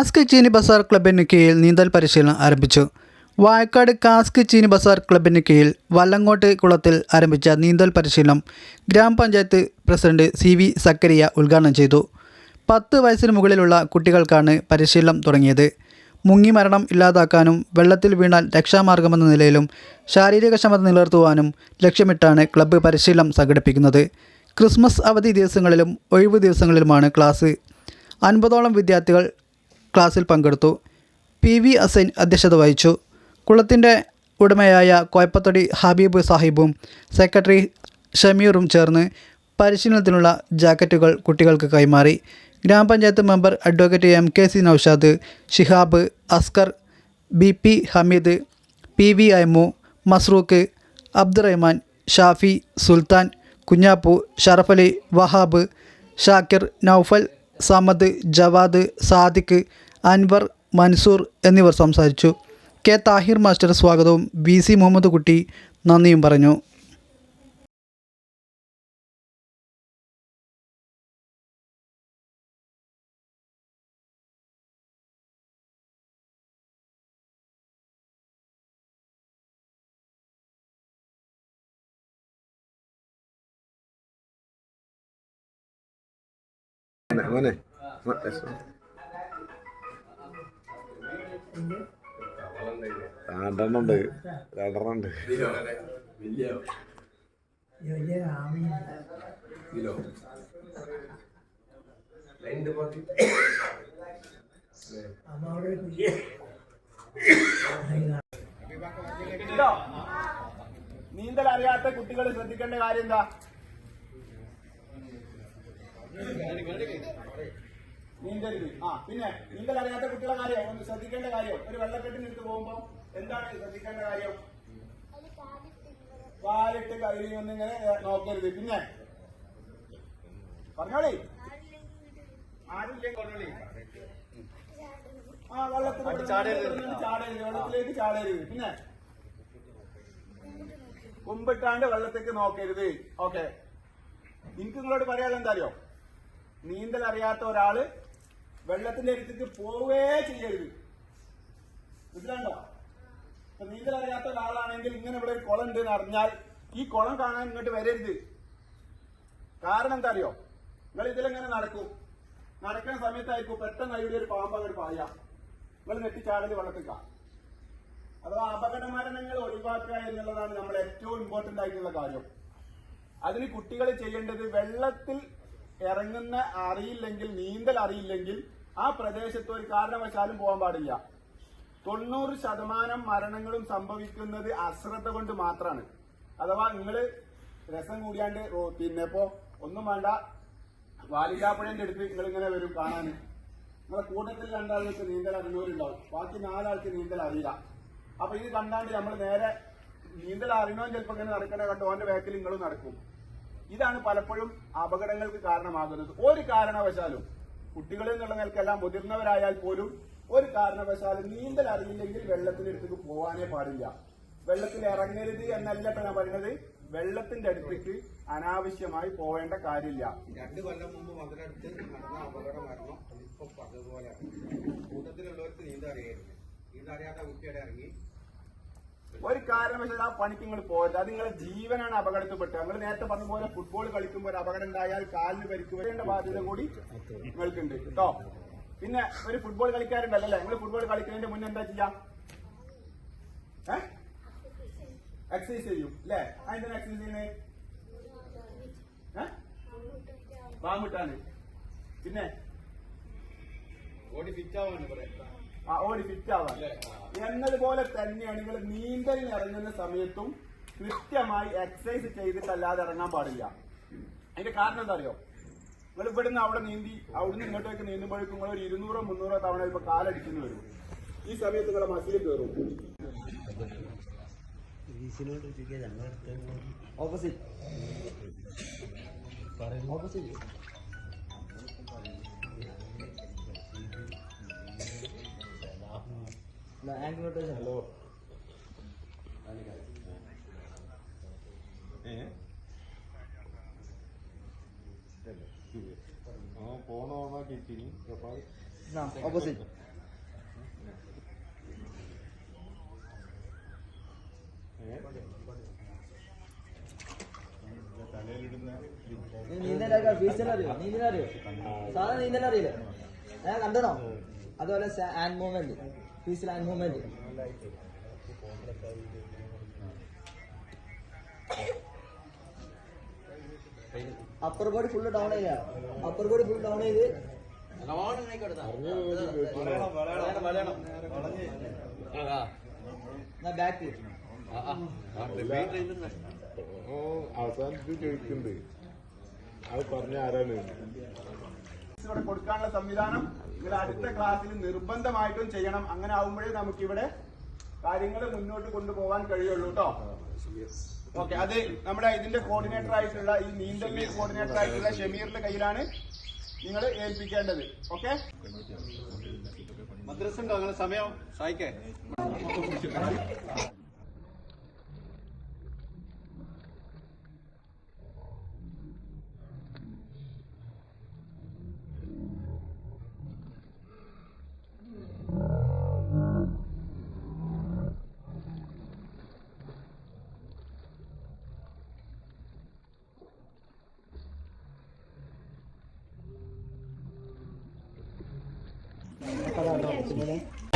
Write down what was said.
Cask ചീനി ബസാർ ക്ലബിന് കീഴിൽ നീന്തൽ പരിശീലനം ആരംഭിച്ചു. വായക്കാട് കാസ്ക് ചീനി ബസാർ ക്ലബിന് കീഴിൽ വല്ലങ്ങോട്ട് കുളത്തിൽ ആരംഭിച്ച നീന്തൽ പരിശീലനം ഗ്രാമപഞ്ചായത്ത് പ്രസിഡന്റ് സി വി സക്കരിയ ഉദ്ഘാടനം ചെയ്തു. പത്ത് വയസ്സിന് മുകളിലുള്ള കുട്ടികൾക്കാണ് പരിശീലനം തുടങ്ങിയത്. മുങ്ങി മരണം ഇല്ലാതാക്കാനും വെള്ളത്തിൽ വീണാൽ രക്ഷാമാർഗമെന്ന നിലയിലും ശാരീരിക ക്ഷമത നിലനിർത്തുവാനും ലക്ഷ്യമിട്ടാണ് ക്ലബ്ബ് പരിശീലനം സംഘടിപ്പിക്കുന്നത്. ക്രിസ്മസ് അവധി ദിവസങ്ങളിലും ഒഴിവു ദിവസങ്ങളിലുമാണ് ക്ലാസ്. അൻപതോളം വിദ്യാർത്ഥികൾ ക്ലാസ്സിൽ പങ്കെടുത്തു. പി വി അസൈൻ അധ്യക്ഷത വഹിച്ചു. കുളത്തിന്റെ ഉടമയായ കോയപ്പത്തൊടി ഹബീബ് സാഹിബും സെക്രട്ടറി ഷമീറും ചേർന്ന് പരിശീലനത്തിനുള്ള ജാക്കറ്റുകൾ കുട്ടികൾക്ക് കൈമാറി. ഗ്രാമപഞ്ചായത്ത് member advocate M K C Noushad Shihab Askar B P Hameed P V Ayamu Masrookh Abdurahman Shafi Sulthan Kunjappu Sharafali Wahab Shakir Noufal Samad Javad Sadiq Anwar Mansoor എന്നിവർ സംസാരിച്ചു. കെ. താഹിർ മാസ്റ്റർ സ്വാഗതവും V. C. Muhammad Kutty നന്ദിയും പറഞ്ഞു. ഉണ്ട് രണ്ടെണ്ണം ഉണ്ട് ഉണ്ടോ? നീന്തൽ അറിയാത്ത കുട്ടികൾ ശ്രദ്ധിക്കേണ്ട കാര്യം എന്താ? നീന്തരുത് ആ പിന്നെ നീന്തൽ അറിയാത്ത കുട്ടികളെ കാര്യം ഒന്ന് ശ്രദ്ധിക്കേണ്ട കാര്യം. ഒരു വെള്ളക്കെട്ടിനെടുത്ത് പോകുമ്പോ എന്താണ് ശ്രദ്ധിക്കേണ്ട കാര്യം? കാലിട്ട് കയ്യിൽ ഒന്ന് ഇങ്ങനെ നോക്കരുത്. പിന്നെ പറഞ്ഞോളി. ആരില്ലേ പറഞ്ഞോളി. ആ വെള്ളത്തിൽ ചാടരുത്. വെള്ളത്തിലേക്ക് ചാടരുത്. പിന്നെ കുമ്പിട്ടാണ്ട് വെള്ളത്തേക്ക് നോക്കരുത്. ഓക്കെ. എനിക്ക് നിങ്ങളോട് പറയാനുള്ള എന്താ അറിയോ? നീന്തൽ അറിയാത്ത ഒരാൾ വെള്ളത്തിന്റെ അടുത്തേക്ക് പോവേ ചെയ്യരുത്. മനസ്സിലാണ്ടോ ഇപ്പൊ നീന്തൽ അറിയാത്ത ഒരാളാണെങ്കിൽ ഇങ്ങനെ ഇവിടെ ഒരു കുളം ഉണ്ട് എന്ന് അറിഞ്ഞാൽ ഈ കുളം കാണാൻ ഇങ്ങോട്ട് വരരുത്. കാരണം എന്താ അറിയോ? നിങ്ങൾ ഇതിലെങ്ങനെ നടക്കും? നടക്കുന്ന സമയത്തായിരിക്കും പെട്ടെന്ന് അവിടെ ഒരു പാമ്പ് അങ്ങോട്ട് പായ നിങ്ങൾ നെട്ടിച്ചാടൽ വെള്ളത്തിക്ക അഥവാ അപകട മരണങ്ങൾ ഒഴിവാക്കുക എന്നുള്ളതാണ് നമ്മൾ ഏറ്റവും ഇമ്പോർട്ടന്റ് ആയിട്ടുള്ള കാര്യം. അതിന് കുട്ടികൾ ചെയ്യേണ്ടത് വെള്ളത്തിൽ ഇറങ്ങുന്ന അറിയില്ലെങ്കിൽ നീന്തൽ അറിയില്ലെങ്കിൽ ആ പ്രദേശത്ത് ഒരു കാരണവശാലും പോകാൻ പാടില്ല. തൊണ്ണൂറ് ശതമാനം മരണങ്ങളും സംഭവിക്കുന്നത് അശ്രദ്ധ കൊണ്ട് മാത്രമാണ് അഥവാ നിങ്ങൾ രസം കൂടിയാണ്ട് പിന്നെ ഇപ്പോ ഒന്നും വേണ്ട. വാലികാപ്പുഴന്റെ അടുത്ത് നിങ്ങൾ ഇങ്ങനെ വരും കാണാൻ നിങ്ങളെ കൂട്ടത്തിൽ രണ്ടാൾക്ക് നീന്തൽ അറിഞ്ഞവരുണ്ടാവും ബാക്കി നാലാൾക്ക് നീന്തൽ അറിയില്ല. അപ്പൊ ഇത് കണ്ടാണ്ട് നമ്മൾ നേരെ നീന്തൽ അറിയണവൻ ചിലപ്പോ ഇങ്ങനെ നടക്കണേ കണ്ടോ? ഓന്റെ ബാക്കിൽ നിങ്ങളും നടക്കും. ഇതാണ് പലപ്പോഴും അപകടങ്ങൾക്ക് കാരണമാകുന്നത്. ഒരു കാരണവശാലും കുട്ടികൾ എന്നുള്ള നിലക്കെല്ലാം മുതിർന്നവരായാൽ പോലും ഒരു കാരണവശാലും നീന്തൽ അറിയില്ലെങ്കിൽ വെള്ളത്തിനടുത്തേക്ക് പോകാനേ പാടില്ല. വെള്ളത്തിൽ ഇറങ്ങരുത് എന്നല്ല ഞാൻ പറയുന്നത്. വെള്ളത്തിന്റെ അടുത്തേക്ക് അനാവശ്യമായി പോവേണ്ട കാര്യമില്ല. രണ്ട് കൊല്ലം മുമ്പ് മതിലടുത്ത് നടന്ന അപകട മരണം ഇപ്പൊ പറഞ്ഞതുപോലെ കൂട്ടത്തിലുള്ളവർക്ക് നീന്തൽ അറിയായിരുന്നു കുട്ടിയുടെ ഇറങ്ങി. ഒരു കാരണവശാൽ ആ പണിക്ക് നിങ്ങൾ പോയത് അത് നിങ്ങളുടെ ജീവനാണ് അപകടത്തിൽപ്പെട്ടത്. നിങ്ങൾ നേരത്തെ പറഞ്ഞ പോലെ ഫുട്ബോൾ കളിക്കുമ്പോൾ ഒരു അപകടം ഉണ്ടായാൽ കാലിന് പരിക്ക് വരേണ്ട ബാധ്യത കൂടി നിങ്ങൾക്കുണ്ട് കേട്ടോ. പിന്നെ ഒരു ഫുട്ബോൾ കളിക്കാരുണ്ടല്ലേ നിങ്ങൾ ഫുട്ബോൾ കളിക്കുന്നതിന്റെ മുന്നേ എന്താ ചെയ്യാം? എക്സസൈസ് ചെയ്യും അല്ലേ? അതിന്റെ എക്സസൈസ് ചെയ്യുന്നത് ഏഹ് പിന്നെ? ബോഡി ഫിറ്റ് ആവാണ് പറയാം ഓടി ഫിറ്റ് ആവാൻ എന്നതുപോലെ തന്നെയാണ് നിങ്ങൾ നീന്തലിന് ഇറങ്ങുന്ന സമയത്തും കൃത്യമായി എക്സസൈസ് ചെയ്തിട്ടല്ലാതെ ഇറങ്ങാൻ പാടില്ല. അതിന്റെ കാരണം എന്താ അറിയോ നിങ്ങൾ ഇവിടുന്ന് അവിടെ നീന്തി അവിടുന്ന് ഇങ്ങോട്ടേക്ക് നീന്തുമ്പോഴേക്കും നിങ്ങൾ ഒരു ഇരുന്നൂറോ മുന്നൂറോ തവണ ഇപ്പൊ കാലടിക്കുന്നു വരും. ഈ സമയത്ത് നിങ്ങളെ മസിൽ കയറും. না এক মিনিটে হ্যালো போன ஓனா கேட்டீங்க ப்ரொஃபைல் நான் ஆப்போசிட் നീന്തലറിയോ സാധനം നീന്തലറിയില്ലേ ഞാൻ കണ്ടോ അതുപോലെ ആൻഡ് മൂവ്മെന്റ് ഫീസിൽ hand movement upper body full down ചെയ്യ അപ്പർ ബോഡി ഫുൾ ഡൗൺ ചെയ്ത് ബാക്ക് ചോദിക്കുന്നുണ്ട് അത് പറഞ്ഞ ആരാണ്? ഇവിടെ കൊടുക്കാനുള്ള സംവിധാനം നിങ്ങൾ അടുത്ത ക്ലാസ്സിൽ നിർബന്ധമായിട്ടും ചെയ്യണം. അങ്ങനെ ആവുമ്പോഴേ നമുക്ക് ഇവിടെ കാര്യങ്ങൾ മുന്നോട്ട് കൊണ്ടുപോകാൻ കഴിയുള്ളൂ കേട്ടോ ഓക്കെ അത് നമ്മുടെ ഇതിന്റെ കോർഡിനേറ്റർ ആയിട്ടുള്ള ഈ നീന്തലിന്റെ കോർഡിനേറ്റർ ആയിട്ടുള്ള ഷമീറിന്റെ കയ്യിലാണ് നിങ്ങൾ ഏൽപ്പിക്കേണ്ടത്. ഓക്കെ? മദ്രസ ഉണ്ടോ അങ്ങനെ സമയം. സായിക്കേ 怎么？